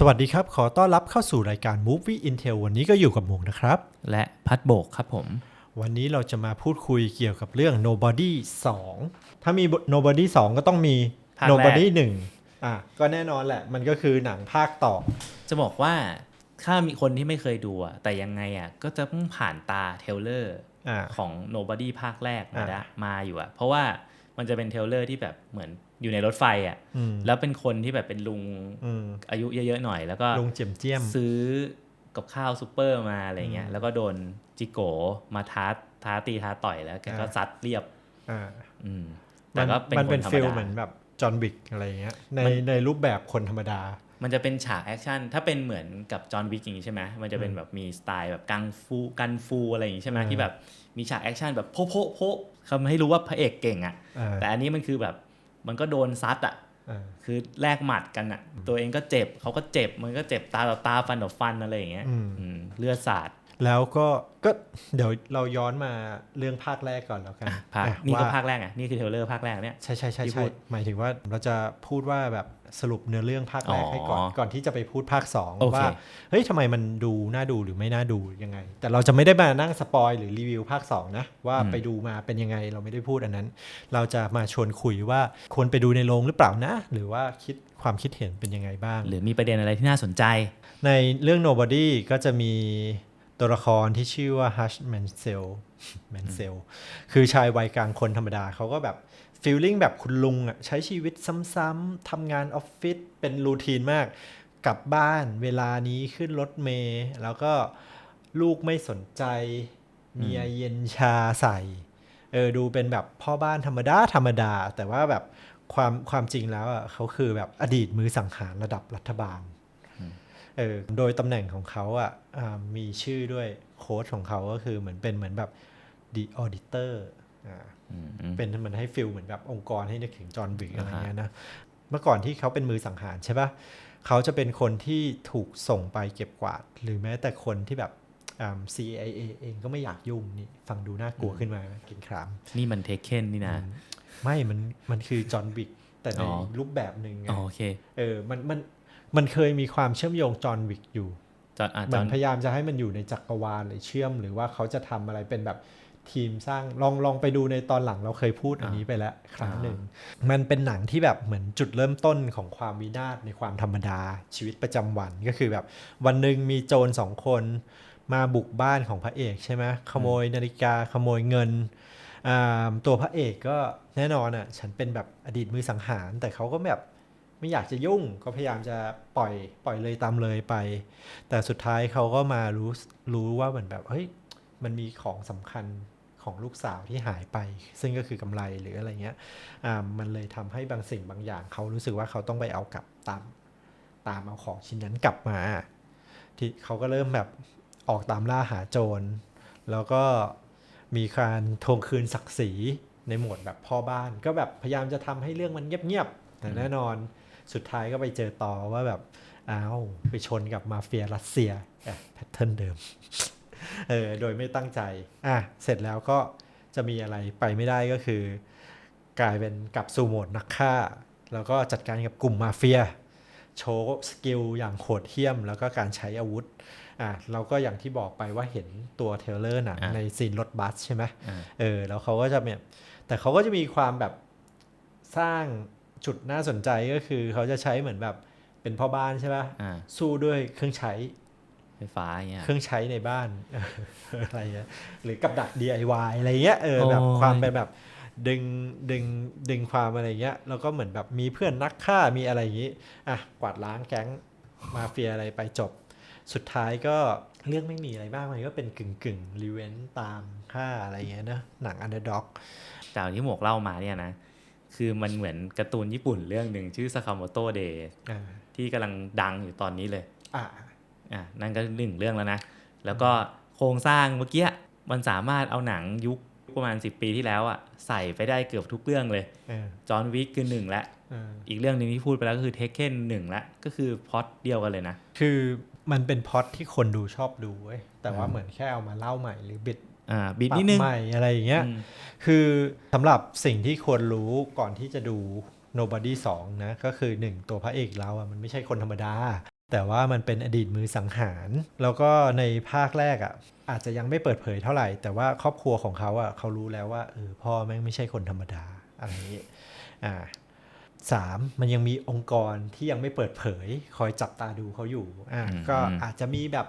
สวัสดีครับ ขอต้อนรับเข้าสู่รายการ Movie Intel วันนี้ก็อยู่กับหมงนะครับ และพัดโบกครับผม วันนี้เราจะมาพูดคุยเกี่ยวกับเรื่อง Nobody 2 ถ้ามี Nobody 2 ก็ต้องมี ภาคแรก Nobody 1อะก็แน่นอนแหละ มันก็คือหนังภาคต่อ จะบอกว่าถ้ามีคนที่ไม่เคยดูอะแต่ยังไงอะก็จะต้องผ่านตาเทรลเลอร์อ่า ของ Nobody ภาคแรกมาอ่าละมาอยู่อะเพราะว่ามันจะเป็นเทรลเลอร์ที่แบบเหมือน อยู่ในรถไฟอะอืมแล้วเป็นคนที่แบบเป็นลุงอืมอายุเยอะๆหน่อย แล้วก็ลงเจียมเจียมซื้อกับข้าวซูเปอร์มาอะไรเงี้ยแล้วก็โดนจิโกมาท้าท้าตีท้าต่อยแล้วแกก็อ่าซัดเรียบอ่าอืมแต่มันก็เป็นมันคเป็นนธรรมฟิลดาเหมือนแบบจอห์นวิกอะไรเงี้ยในมันในรูปแบบคนธรรมดา มันจะเป็นฉากแอคชั่นถ้าเป็นเหมือนกับจอห์นวิกอย่างนี้ใช่ไหมมันจะเป็นแบบมีสไตล์แบบกังฟูกันฟูอะไรอย่างนี้ใช่ไหมอ่าที่แบบมีฉากแอคชั่นแบบโพะโพะโพะทำให้รู้ว่าพระเอกเก่งอะ่ะอ่าแต่อันนี้มันคือแบบ มันก็โดนซัดอะ่ะอ่าคือแลกหมัดกันอะ่ะตัวเองก็เจ็บเขาก็เจ็บมันก็เจ็บตาต่อตาฟันต่อฟันอะไรอย่างเงี้ยอืมอืมเลือดสาดแล้วก็ก็เดี๋ยวเราย้อนมาเรื่องภาคแรกก่อนแล้วกันภาคอะนี่ก็ว่าภาคแรกอะนี่คือเทรลเลอร์ภาคแรกเนี่ยใช่ใช่ใช่ที่ใช่พูดหมายถึงว่าเราจะพูดว่าแบบ สรุปเนื้อเรื่องภาคแรกอ๋อให้ก่อน ก่อนที่จะไปพูดภาคสองโอเคว่า เฮ้ยทำไมมันดูน่าดูหรือไม่น่าดูยังไง แต่เราจะไม่ได้มานั่งสปอยหรือรีวิวภาคสองนะ ว่าไปดูมาเป็นยังไงเราไม่ได้พูดอันนั้น เราจะมาชวนคุยว่าควรไปดูในโรงหรือเปล่านะ หรือว่าคิดความคิดเห็นเป็นยังไงบ้าง หรือมีประเด็นอะไรที่น่าสนใจ ในเรื่อง Nobody ก็จะมีตัวละครที่ชื่อว่า Hush Mansell Mansell คือชายวัยกลางคนธรรมดาเขาก็แบบ ฟีลลิ่งแบบคุณลุงอะใช้ชีวิตซ้ำๆทำงานออฟฟิศเป็นรูทีนมาก กลับบ้านเวลานี้ขึ้นรถเมล์แล้วก็ลูกไม่สนใจเมียเย็นชาใส่เออดูเป็นแบบพ่อบ้านธรรมดาธรรมดา แต่ว่าแบบความความจริงแล้วอะเขาคือแบบอดีตมือสังหารระดับรัฐบาลเออโดยตำแหน่งของเขาอะอ่ามีชื่อด้วยโค้ดของเขาก็คือเหมือนเป็นเหมือนแบบ the auditor อ่าอืม เป็นเหมือนให้ฟิลเหมือนแบบองค์กรให้นึกถึงจอห์นวิกอะไรอ่าฮะเงี้ยนะเมื่อก่อนที่เขาเป็นมือสังหารใช่ปะเขาจะเป็นคนที่ถูกส่งไปเก็บกวาด หรือแม้แต่คนที่แบบอ่า CIA เองก็ไม่อยากยุ่งนี่ฟังดูน่ากลัวขึ้นมาไหมกินคราม นี่มันเทคเคนนี่นะ ไม่มันมันคือจอห์นวิกแต่ในอ๋อรูปแบบหนึ่งไงอ๋อโอเคเออมันมันมันเคยมีความเชื่อมโยงจอห์นวิกอยู่จอห์นอะเหจมืออห์นนพยายามจะให้มันอยู่ในจักรวาลหรือเชื่อม หรือว่าเขาจะทำอะไรเป็นแบบ ทีมสร้างลองลองไปดูในตอนหลังเราเคยพูดอันนี้ไปแล้วครั้งหนึ่ง มันเป็นหนังที่แบบเหมือนจุดเริ่มต้นของความวินาศในความธรรมดาชีวิตประจำวันก็คือแบบวันหนึ่งมีโจรสองคนมาบุกบ้านของพระเอกใช่ไหมขโมยนาฬิกาขโมยเงินอ่าตัวพระเอกก็แน่นอนอะฉันเป็นแบบอดีตมือสังหาร แต่เขาก็แบบไม่อยากจะยุ่งก็พยายามจะปล่อยปล่อยเลยตามเลยไป แต่สุดท้ายเขาก็มารู้รู้ว่าเหมือนแบบเฮ้ยมันมีของสำคัญ ของลูกสาวที่หายไป ซึ่งก็คือกำไรหรืออะไรเงี้ยมันเลยทำให้บางสิ่งบางอย่างเขารู้สึกว่าเขาต้องไปเอากลับตามตามเอาของชิ้นนั้นกลับมา ที่เขาก็เริ่มแบบออกตามล่าหาโจร แล้วก็มีการทวงคืนศักดิ์ศรีในโหมดแบบพ่อบ้าน ก็แบบพยายามจะทำให้เรื่องมันเงียบๆแต่แน่นอนสุดท้ายก็ไปเจอต่อว่าแบบอ้าวไปชนกับมาเฟียรัสเซียแพทเทิร์นเดิม เออโดยไม่ตั้งใจอะเสร็จแล้วก็จะมีอะไรไปไม่ได้ก็คือ กลายเป็นกลับสู่โหมดนักฆ่า แล้วก็จัดการกับกลุ่มมาเฟีย โชว์สกิลอย่างโหดเหี้ยม แล้วก็การใช้อาวุธอะเราก็อย่างที่บอกไปว่าเห็นตัวเทรลเลอร์หนังอะในซีนรถบัสใช่ไหมอ่าเออแล้วเขาก็จะแบบแต่เขาก็จะมีความแบบสร้างจุดน่าสนใจก็คือเขาจะใช้เหมือนแบบเป็นพ่อบ้านใช่ปะอ่าสู้ด้วยเครื่องใช้ ไฟฟ้าอย่างเงี้ยเครื่องใช้ในบ้านอะไรเงี้ยหรือกับดัก DIY อะไรเงี้ยเออโอ้ยแบบความเป็นแบบดึงดึงดึงความอะไรเงี้ยแล้วก็เหมือนแบบมีเพื่อนนักฆ่ามีอะไรอย่างงี้อะกวาดล้างแก๊งมาเฟียอะไรไปจบ สุดท้ายก็เรื่องไม่มีอะไรบ้างมันก็เป็นกึ่งกึ่งรีเวนตามฆ่าอะไรเงี้ยนะหนังอันเดอร์ด็อกจากที่หมวกเล่ามาเนี่ยนะ คือมันเหมือนการ์ตูนญี่ปุ่นเรื่องหนึ่งชื่อ Sakamoto Day อ่าที่กำลังดังอยู่ตอนนี้เลย อ่าอะนั่นก็หนึ่งเรื่องแล้วนะ แล้วก็โครงสร้างเมื่อกี้มันสามารถเอาหนังยุคประมาณ 10 ปีที่แล้วอะใส่ไปได้เกือบทุกเรื่องเลยเออจอห์นวิกคือหนึ่งละเอออีกเรื่องหนึงที่พูดไปแล้วก็คือเทคเคนหนึ่งละก็คือพล็อตเดียวกันเลยนะ คือมันเป็นพล็อดที่คนดูชอบดูเว้ยแต่ว่าอืมเหมือนแค่เอามาเล่าใหม่หรือบิดอ่าบิดปรับนิดนึงใหม่อะไรอย่างเงี้ยอืมคือสำหรับสิ่งที่ควรรู้ก่อนที่จะดู Nobody 2 นะ ก็คือ 1 ตัวพระเอกเราอะมันไม่ใช่คนธรรมดา แต่ว่ามันเป็นอดีตมือสังหาร แล้วก็ในภาคแรกอะ อาจจะยังไม่เปิดเผยเท่าไหร่ แต่ว่าครอบครัวของเขาอะเขารู้แล้วว่าเออพ่อแม่งไม่ใช่คนธรรมดาอะไรอย่างนี้อ่าสามมันยังมีองค์กรที่ยังไม่เปิดเผย คอยจับตาดูเขาอยู่อ่าอืมก็อาจจะมีแบบ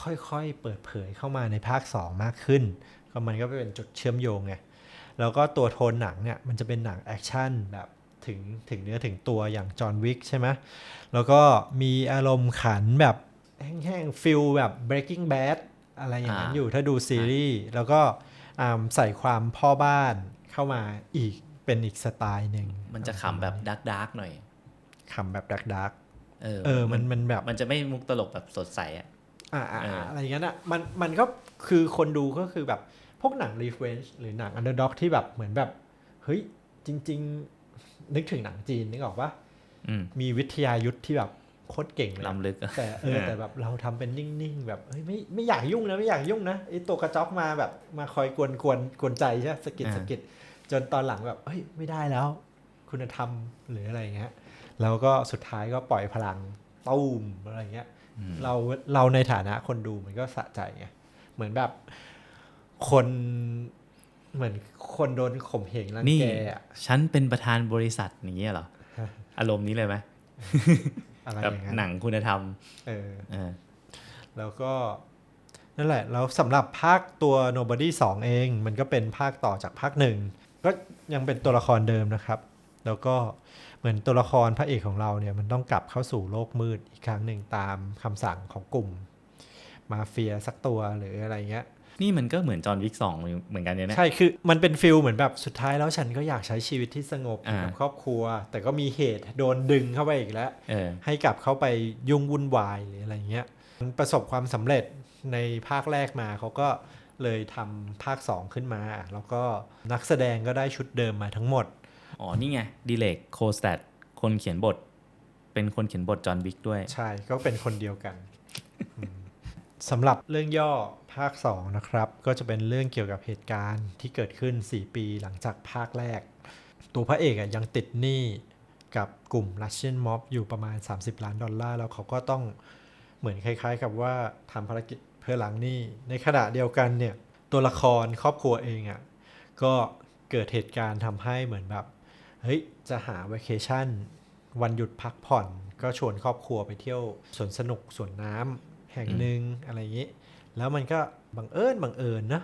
ค่อยๆเปิดเผยเข้ามาในภาค2มากขึ้น ก็มันก็เป็นจุดเชื่อมโยงไงแล้วก็ตัวโทนหนังเนี่ยมันจะเป็นหนังแอคชั่นแบบ ถึงถึงเนื้อถึงตัวอย่างจอห์นวิกใช่ไหมแล้วก็มีอารมณ์ขันแบบแห้งๆฟิลแบบ breaking bad อะไรอย่างนั้นอ่าอยู่ถ้าดูซีรีส์แล้วก็อ่าใส่ความพ่อบ้านเข้ามาอีกเป็นอีกสไตล์หนึ่งมันจะขำแบบดาร์กดาร์กหน่อยขำแบบดักดักเออเออมันมันแบบมันจะไม่มุกตลกแบบสดใสอะอ่าอ่าเออออะไรอย่างนั้นอะมันมันก็คือคนดูก็คือแบบพวกหนังรีเฟนช์หรือหนังอันเดอร์ด็อกที่แบบเหมือนแบบ เฮ้ย จริง ๆ นึกถึงหนังจีนนึกออกปะอืมมีวิทยายุทธที่แบบโคตรเก่งเลยล้ำลึกอะแต่เออแต่แบบเราทำเป็นนิ่งๆ แบบเฮ้ยไม่ไม่อยากยุ่งนะไม่อยากยุ่งนะไอตัวกระจอกมาแบบมาคอยกวนกวนกวนใจใช่ไหมสะกิดอ่าสะกิดจนตอนหลังแบบเฮ้ยไม่ได้แล้ว คุณธรรมหรืออะไรอย่างเงี้ยแล้วก็สุดท้ายก็ปล่อยพลังตุ้มอะไรอย่างเงี้ยอืมเราเราในฐานะคนดูมันก็สะใจไงเหมือนแบบคน เหมือนคนโดนข่มเหงรังนี่แกอะฉันเป็นประธานบริษัทอย่างเงี้ยเหรอ อารมณ์นี้เลยไหมอะไรแบบอย่างนั้นหนังคุณธรรมเออเออ แล้วก็นั่นแหละ แล้วสำหรับภาคตัว Nobody 2 เอง มันก็เป็นภาคต่อจากภาคหนึ่ง ก็ยังเป็นตัวละครเดิมนะครับ แล้วก็เหมือนตัวละครพระเอกของเราเนี่ย มันต้องกลับเข้าสู่โลกมืดอีกครั้งหนึ่งตามคำสั่งของกลุ่ม มาเฟียสักตัวหรืออะไรเงี้ย นี่มันก็เหมือนจอห์นวิกสองเหมือนกันเนี่ยนะใช่คือมันเป็นฟิลเหมือนแบบสุดท้ายแล้วฉันก็อยากใช้ชีวิตที่สงบอยู่อ่ากับครอบครัว แต่ก็มีเหตุโดนดึงเข้าไปอีกแล้วเออให้กลับเข้าไปยุ่งวุ่นวายหรืออะไรเงี้ยมันประสบความสำเร็จในภาคแรกมาเขาก็เลยทำภาค 2 ขึ้นมา แล้วก็นักแสดงก็ได้ชุดเดิมมาทั้งหมด อ๋อ นี่ไงดีเลกโคสแตดคนเขียนบท เป็นคนเขียนบทจอห์นวิกด้วย ใช่ ก็เป็นคนเดียวกันอืม สำหรับเรื่องย่อภาค 2 นะครับ ก็จะเป็นเรื่องเกี่ยวกับเหตุการณ์ที่เกิดขึ้น 4 ปีหลังจากภาคแรก ตัวพระเอกอะยังติดหนี้กับกลุ่ม Russian Mob อยู่ประมาณ 30 ล้านดอลลาร์ แล้วเขาก็ต้องเหมือนคล้ายๆ กับว่าทำภารกิจเพื่อหล้างหนี้ ในขณะเดียวกันเนี่ยตัวละครครอบครัวเองอะ่ะก็เกิดเหตุการณ์ทำให้เหมือนแบบเฮ้ยจะหา v a c a t i o n วันหยุดพักผ่อน ก็ชวนครอบครัวไปเที่ยวสวนสนุกสวนน้ำ แห่งหนึ่งอะไรอย่างนี้ แล้วมันก็บังเอิญบังเอิญนะ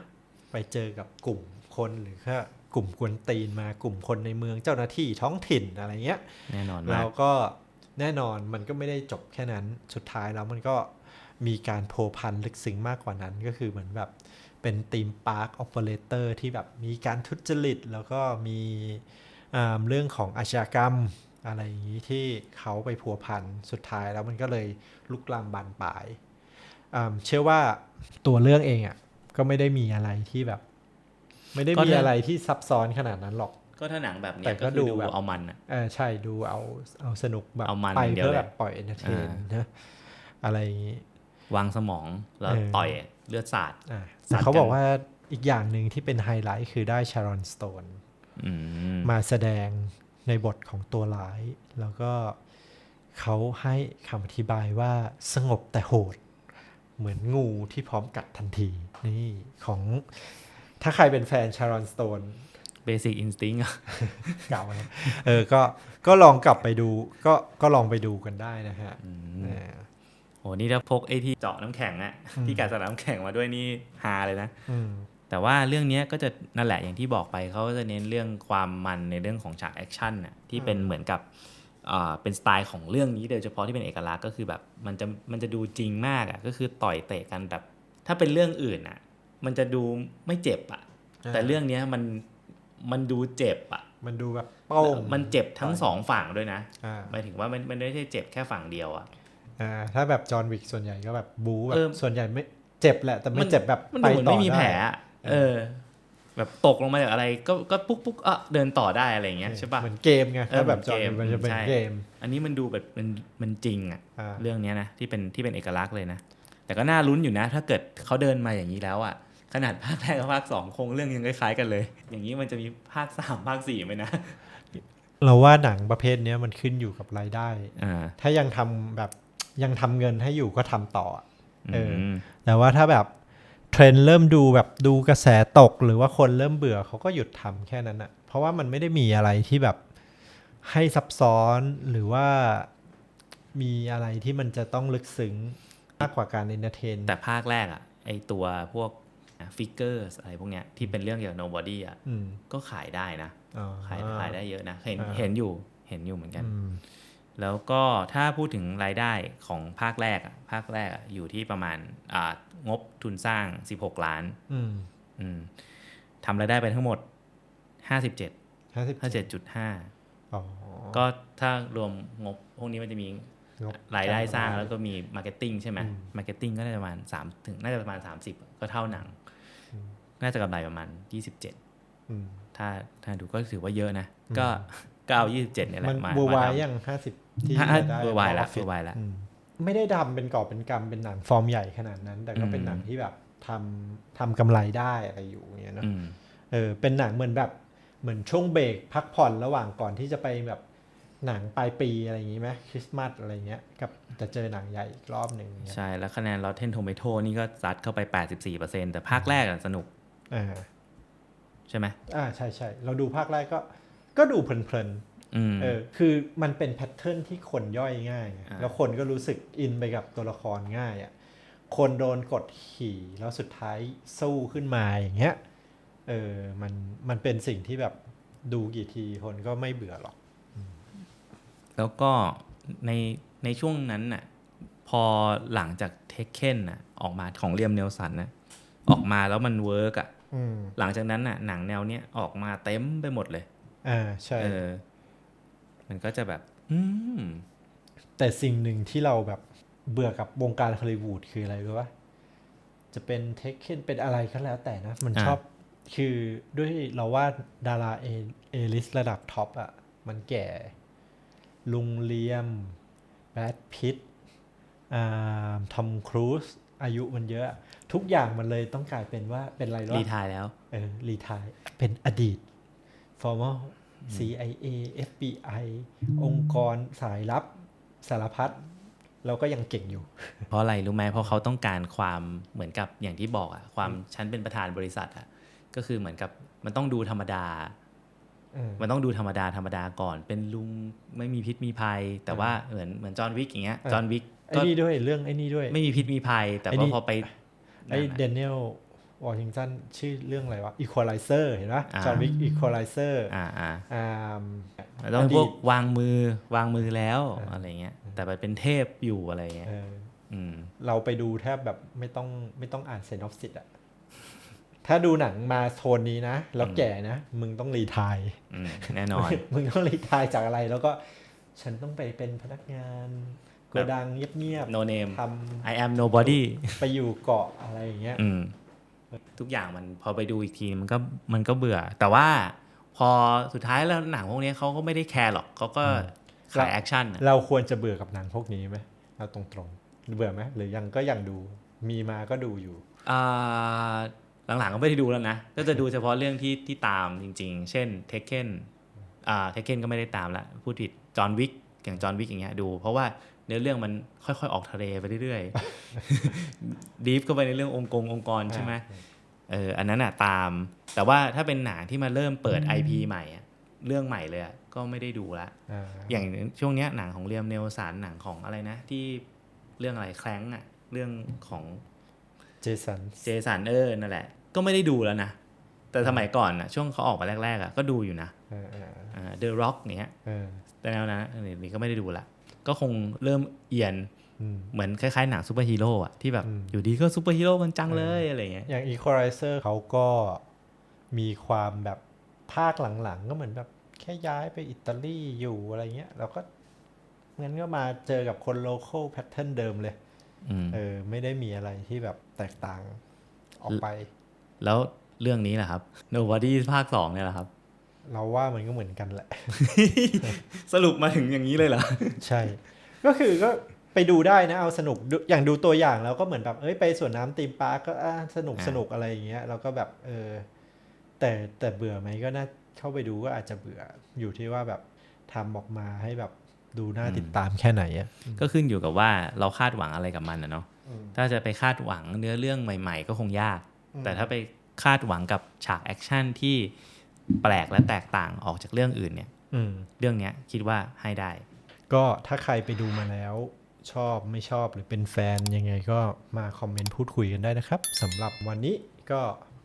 ไปเจอกับกลุ่มคนหรือแค่กลุ่มกวนตีนมากลุ่มคนในเมืองเจ้าหน้าที่ท้องถิ่นอะไรเงี้ยแน่นอนมาแล้กวก็แน่นอนมันก็ไม่ได้จบแค่นั้นสุดท้ายแล้วมันก็มีการโพพันลึกซึ้งมากกว่านั้นก็คือเหมือนแบบเป็นทีมพาร์คออ p เปอเรเตอร์ที่แบบมีการทุจริต แล้วก็มีอ่าเรื่องของอาชญากรรมอะไรอย่างนี้ที่เขาไปพัวพันสุดท้ายแล้วมันก็เลยลุกลามบานปลายอ่า เชื่อว่าตัวเรื่องเองอะก็ไม่ได้มีอะไรที่แบบ ไม่ได้ก็มีเรื่องอะไรที่ซับซ้อนขนาดนั้นหรอก ก็ถ้าหนังแบบเนี้แต่ยก็ก็คือดูดูแบบเอามันอะเออใช่ดูเอาเอาสนุกแบบเอามันไปอย่างเดียวเพื่อเลยแบบปล่อยเอนเตอร์เทนอ่านะอะไรอย่างงี้วางสมองแล้วเออต่อยเลือดสาดอ่าสัแต่ตว์เขาบอกกันว่าอีกอย่างหนึ่งที่เป็นไฮไลท์คือได้ชารอนสโตนอืมมาแสดงในบทของตัวร้าย แล้วก็เขาให้คำอธิบายว่าสงบแต่โหด เหมือนงูที่พร้อมกัดทันที นี่ของถ้าใครเป็นแฟนชารอนสโตนเบสิกอินสติ้งเก่านะเออก็ก็ลองกลับไปดู ก็ก็ลองไปดูกันได้นะฮะอ่าโหนี่ถ้าพกไอ้ที่เจาะน้ำแข็งอะอืมที่กัดสนามน้ำแข็งมาด้วยนี่ฮาเลยนะอืมแต่ว่าเรื่องเนี้ยก็จะนั่นแหละอย่างที่บอกไปเขาก็จะเน้นเรื่องความมันในเรื่องของฉากแอคชั่นน่ะที่เป็นเหมือนกับอ่า เป็นสไตล์ของเรื่องนี้โดยเฉพาะที่เป็นเอกลักษณ์ก็คือแบบมันจะมันจะดูจริงมากอะก็คือต่อยเตะกันแบบ ถ้าเป็นเรื่องอื่นอะมันจะดูไม่เจ็บอะอ่าแต่เรื่องเนี้ยมันมันดูเจ็บอะมันดูแบบโป้งมันเจ็บทั้งสองฝั่งด้วยนะอ่าหมายถึงว่ามันมันไม่ใช่เจ็บแค่ฝั่งเดียวอะอ่าถ้าแบบจอห์นวิกส่วนใหญ่ก็แบบบู๊แบเอบอส่วนใหญ่ไม่เจ็บแหละแต่ไม่เจ็บแบบมันไปดูเหมือนต่อไม่มีได้แผลอะเออ แบบตกลงมาจากอะไรก็ก็ปุ๊กปุ๊กเออเดินต่อได้อะไรอย่างเงี้ยใช่ปะเหมือนเกมไงเออถ้าแบบเหมืจออนห์นเกมวิกมันจะเป็นใช่เกม อันนี้มันดูแบบมันมันจริงอะอ่าเรื่องเนี้ยนะที่เป็นที่เป็นเอกลักษณ์เลยนะ แต่ก็น่าลุ้นอยู่นะ ถ้าเกิดเขาเดินมาอย่างนี้แล้วอะขนาดภาคแรกกับภาคสองโครงเรื่องยังคล้ายๆกันเลย อย่างนี้มันจะมีภาคสามภาคสี่ไหมนะ เราว่าหนังประเภทเนี้ยมันขึ้นอยู่กับรายได้อ่าถ้ายังทำแบบยังทำเงินให้อยู่ก็ทำต่ออะเอออมแต่ว่าถ้าแบบ เทรนด์เริ่มดูแบบดูกระแสตกหรือว่าคนเริ่มเบื่อเขาก็หยุดทำแค่นั้นอะเพราะว่ามันไม่ได้มีอะไรที่แบบให้ซับซ้อนหรือว่ามีอะไรที่มันจะต้องลึกซึ้งมากกว่าการเอนเตอร์เทน แต่ภาคแรกอะไอตัวพวกฟิกเกอร์อะไรพวกเนี้ยที่เป็นเรื่องเกี่ยวกับ nobody อะอืมก็ขายได้นะอ๋อขายขายได้เยอะนะ เห็นอ่าเห็นอยู่เห็นอยู่เหมือนกันอืม แล้วก็ถ้าพูดถึงรายได้ของภาคแรกอะภาคแรกอะอยู่ที่ประมาณอ่างบทุนสร้าง 16 ล้านอืมอืมทำรายได้ไปทั้งหมด 57ห้าสิบ57.5อ๋อก็ถ้ารวมงบพวกนี้มันจะมีงบรายได้สร้างแล้วก็มีมาร์เก็ตติ้งใช่ไหมอืมมาร์เก็ตติ้งก็น่าจะประมาณ3ถึงน่าจะประมาณ 30 ก็เท่าหนัง น่าจะกำไรประมาณ 27อืมถ้าถ้าดูก็ถือว่าเยอะนะอื มก็ก็เอา27เนี่ยแหละมันมาเวอร์ไวมาทำยังห้าสิบที่ฮะรายได้เวอร์ไวละ box office เวอร์ไวละอืมไม่ได้ทำเป็นกอบเป็นกำเป็นหนังฟอร์มใหญ่ขนาดนั้น แต่ก็เป็นอืมหนังที่แบบทำทำกำไรได้อะไรอยู่อย่างเงี้ยเนอะอืมเออเป็นหนังเหมือนแบบเหมือนช่วงเบรกพักผ่อนระหว่างก่อนที่จะไปแบบหนังปลายปีอะไรอย่างงี้ไหมคริสต์มาสอะไรเงี้ยกับจะเจอหนังใหญ่อีกรอบหนึ่งเงี้ยใช่แล้วคะแนน Rotten Tomato นี่ก็ซัดเข้าไป 84%แต่ภาคแรกอะสนุกอ่าใช่ไหมอ่าใช่ใช่เราดูภาคแรกก็ ก็ดูเพลินๆอืมเออคือมันเป็นแพทเทิร์นที่คนย่อยง่ายไงอ่าแล้วคนก็รู้สึกอินไปกับตัวละครง่ายอะ่ะคนโดนกดขี่แล้วสุดท้ายสู้ขึ้นมาอย่างเงี้ยเออมันมันเป็นสิ่งที่แบบดูกี่ทีคนก็ไม่เบื่อหรอก แล้วก็ในในช่วงนั้นน่ะพอหลังจากเทคเคนน่ะออกมาของเรียมเนลสันน่ะออกมาแล้วมันเวิร์กอะอืมหลังจากนั้นน่ะหนังแนวเนี้ยออกมาเต็มไปหมดเลย อ่าใช่เออมันก็จะแบบ อืม แต่สิ่งหนึ่งที่เราแบบเบื่อกับวงการฮอลลีวูดคืออะไรรู้ปะจะเป็นเทคเคนเป็นอะไรก็แล้วแต่นะ มันอ่าชอบคือด้วยเราว่าดาราเอเอลิสระดับท็อปอะ่ะ มันแก่ ลุงเลียม แบดพิตอ่าทอมครูซอายุมันเยอะ ทุกอย่างมันเลยต้องกลายเป็นว่าเป็นอะไรรู้รีปะทายแล้ว เออรีทายเป็นอดีต formal CIA FBI องค์กรสายลับสารพัดเราก็ยังเก่งอยู่ เพราะอะไรรู้ไหมเพราะเขาต้องการความเหมือนกับอย่างที่บอกอะความฉันเป็นประธานบริษัทอะก็คือเหมือนกับมันต้องดูธรรมดาอืมมันต้องดูธรรมดาธรรมดาก่อน เป็นลุงไม่มีพิษมีภัย แต่ว่าเหมือนเหมือนจอห์นวิกอย่างเงี้ยเออจอห์นวิกไอ้ก็นี่ด้วยเรื่องไอ้นี่ด้วย ไม่มีพิษมีภัย แต่ไอ้ว่านี่พอไปไอ้นั่นเดน่ะน i เ l ล วอชิงตันชื่อเรื่องอะไรวะ Equalizer เห็นปะอ่าจอห์นวิก Equalizer อ่าอ่าอ่าแล้วต้องอดีตพวกวางมือวางมือแล้วเออออะไรเงี้ย แต่มันเป็นเทพอยู่อะไรเงี้ยเอออืมเราไปดูแทบแบบไม่ต้องไม่ต้องอ่านเซนอฟซิตอะถ้าดูหนังมาโทนนี้นะ แล้วแก่นะ มึงต้องรีไทายอืมแน่นอน มึงต้องรีไทายจากอะไร แล้วก็ฉันต้องไปเป็นพนักงานโกดังเงียบ no name ๆท I am nobody ำไปอยู่เกาะอะไรอย่างเงี้ยอืม ทุกอย่างมันพอไปดูอีกทีมันก็มันก็เบื่อ แต่ว่าพอสุดท้ายแล้วหนังพวกนี้เขาก็ไม่ได้แคร์หรอกเขาก็ขายแอคชั่นอะเราควรจะเบื่อกับหนังพวกนี้ไหมเอาตรงๆเบื่อไหมหรือยังก็ยังดูมีมาก็ดูอยู่อ่าหลังๆก็ไม่ได้ดูแล้วนะ ก็จะดูเฉพาะเรื่องที่ที่ตามจริง ๆ เช่นเทคเคนอ่าเทคเคนก็ไม่ได้ตามละพูดผิดจอห์นวิกอย่างจอห์นวิกอย่างเงี้ยดู เพราะว่า เนื้อเรื่องมันค่อยๆ ออกทะเลไปเรื่อยๆดีฟเข้าไปในเรื่ององค์กงองค์กรใช่ไหมเอออันนั้นอะตาม แต่ว่าถ้าเป็นหนังที่มาเริ่มเปิด IP ใหม่อะเรื่องใหม่เลยอะก็ไม่ได้ดูละอ่าอย่างช่วงเนี้ยหนังของเรียมเนลสันหนังของอะไรนะ ที่เรื่องอะไรแคลงอะเรื่องของเจสันเจสันเออนั่นแหละ ก็ไม่ได้ดูแล้วนะ แต่สมัยก่อนอะช่วงเขาออกมาแรกๆอะก็ดูอยู่นะเออเออเดอะร็อกเนี้ยเออแต่แนวนะอันนี้ก็ไม่ได้ดูละ ก็คงเริ่มเอียนอืมเหมือนคล้ายๆ หนังซูเปอร์ฮีโร่อะที่แบบอืมอยู่ดีก็ซูเปอร์ฮีโร่กันจังเลยอะไรเงี้ยอย่าง Equalizer เขาก็มีความแบบภาคหลังๆ ก็เหมือนแบบแค่ย้ายไปอิตาลีอยู่อะไรเงี้ยเราก็งั้นก็มาเจอกับคนโลเคอลแพทเทิร์นเดิมเลยอืมเออ ไม่ได้มีอะไรที่แบบแตกต่างออกไป แล้วเรื่องนี้แหละครับ Nobody ภาคสองเนี่ยแหละครับ เราว่ามันก็เหมือนกันแหละ สรุปมาถึงอย่างนี้เลยเหรอ ใช่ ก็คือก็ไปดูได้นะเอาสนุกดูอย่างดูตัวอย่างแล้วก็เหมือนแบบเอ้ยไปสวนน้ำตีมปาร์กก็อะสนุกอ่าสนุกอะไรอย่างเงี้ยเราก็แบบเออแต่แต่เบื่อไหมก็น่าเข้าไปดูก็อาจจะเบื่ออยู่ที่ว่าแบบทำออกมาให้แบบดูน่าติดตามแค่ไหนอะก็ขึ้นอยู่กับว่าเราคาดหวังอะไรกับมันนะเนาะถ้าจะไปคาดหวังเนื้อเรื่องใหม่ ๆ ก็คงยาก แต่ถ้าไปคาดหวังกับฉากแอคชั่นที่ แปลกและแตกต่างออกจากเรื่องอื่นเนี่ยอืมเรื่องเนี้ยคิดว่าให้ได้ ก็ถ้าใครไปดูมาแล้วชอบไม่ชอบหรือเป็นแฟนยังไงก็มาคอมเมนต์พูดคุยกันได้นะครับสำหรับวันนี้ก็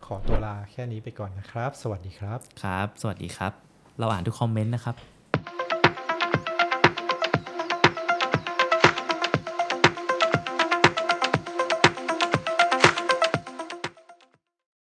ขอตัวลาแค่นี้ไปก่อนนะครับ สวัสดีครับ ครับ สวัสดีครับ เราอ่านทุกคอมเมนต์นะครับ